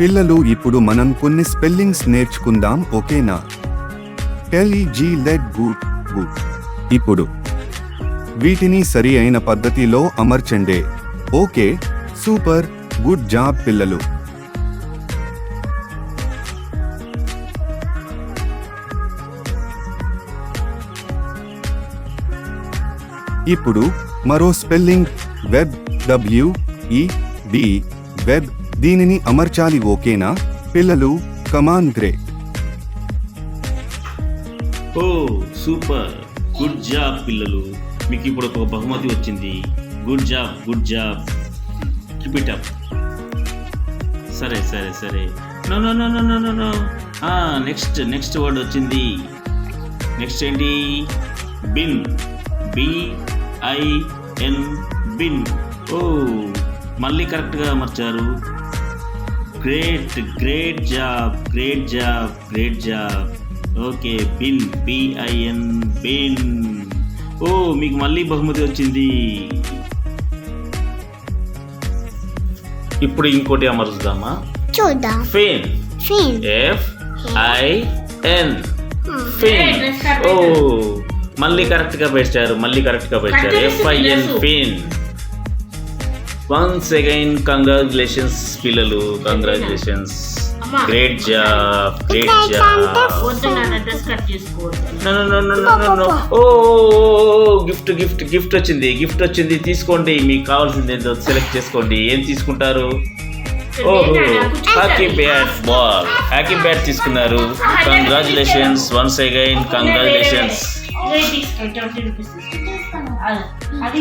పిల్లలు ఇప్పుడు మనం కొన్ని స్పెల్లింగ్స్ నేర్చుకుందాం ఓకేనా? ఎల్ఈజీ లెడ్ గుడ్ బూట్ ఇప్పుడు వీటిని సరి అయిన పద్ధతిలో అమర్చండి. ఓకే సూపర్ గుడ్ జాబ్ పిల్లలు. ఇప్పుడు మరో spelling web W E B web దీనిని అమర్చాలి ఓకేనా? పిల్లలు come on great oh super. Good job పిల్లలు. మీకు ఇప్పుడు ఒక బహుమతి వచ్చింది. Good job good job. Keep it up సరే సరే సరే. No no no no no no no next next word వచ్చింది. నెక్స్ట్ ఏంటి? Bin B I N bin oh మళ్ళీ కరెక్ట్గా అమర్చారు. Great great job great job great job okay bin B I N bin oh మీకు మళ్ళీ బహుమతి వచ్చింది. ఇప్పుడు ఇంకోటి అమరుద్దామా? చూద్దాం. ఫేన్ ఫిన్ ఎఫ్ ఐ ఎన్ ఫిన్ ఓ మళ్ళీ కరెక్ట్గా పెట్టారు మళ్ళీ కరెక్ట్గా పెట్టారు. F I N fin once again congratulations పిల్లలు. Congratulations great job great job oh gift gift gift వచ్చింది గిఫ్ట్ వచ్చింది తీసుకోండి. మీకు కావాల్సింది ఏంటో సెలెక్ట్ చేసుకోండి. ఏం తీసుకుంటారు? ఓహో. Hockey bat ball hockey bat తీసుకున్నారు. కంగ్రాచులేషన్స్ వన్స్ అగైన్ కంగ్రాచులేషన్స్ అది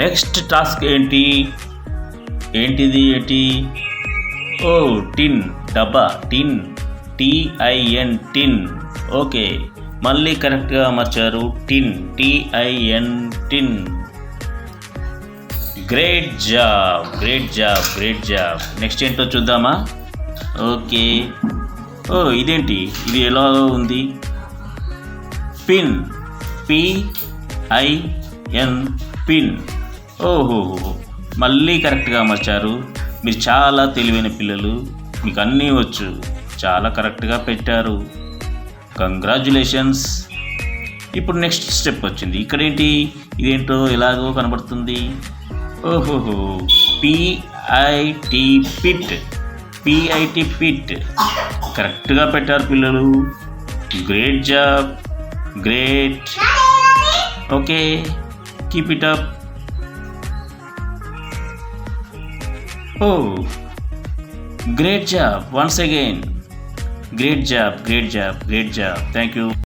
నెక్స్ట్ టాస్క్ ఏంటి? ఏంటిది ఏంటి? ఓ టిన్ డబ్బా టిన్ టిఐఎన్ టిన్. ఓకే మళ్ళీ కరెక్ట్గా అమర్చారు tin T I N tin. Great job great job great job. Next ఏంటో చూద్దామా? ఓకే. ఓ ఇదేంటి? ఇది ఎలా ఉంది? Pin P I N pin. ఓహో మళ్ళీ కరెక్ట్గా అమర్చారు. మీరు చాలా తెలివైన పిల్లలు. మీకు అన్నీ వచ్చు. చాలా కరెక్ట్గా పెట్టారు. కంగ్రాచులేషన్స్ ఇప్పుడు నెక్స్ట్ స్టెప్ వచ్చింది. ఇక్కడ ఏంటి ఇదేంటో ఎలాగో కనబడుతుంది. ఓహోహో పిఐటి పిట్ పిఐటి పిట్ కరెక్ట్గా పెట్టారు పిల్లలు. Great job great okay Keep it up. Oh, great job once again. Great job, great job, great job. Thank you.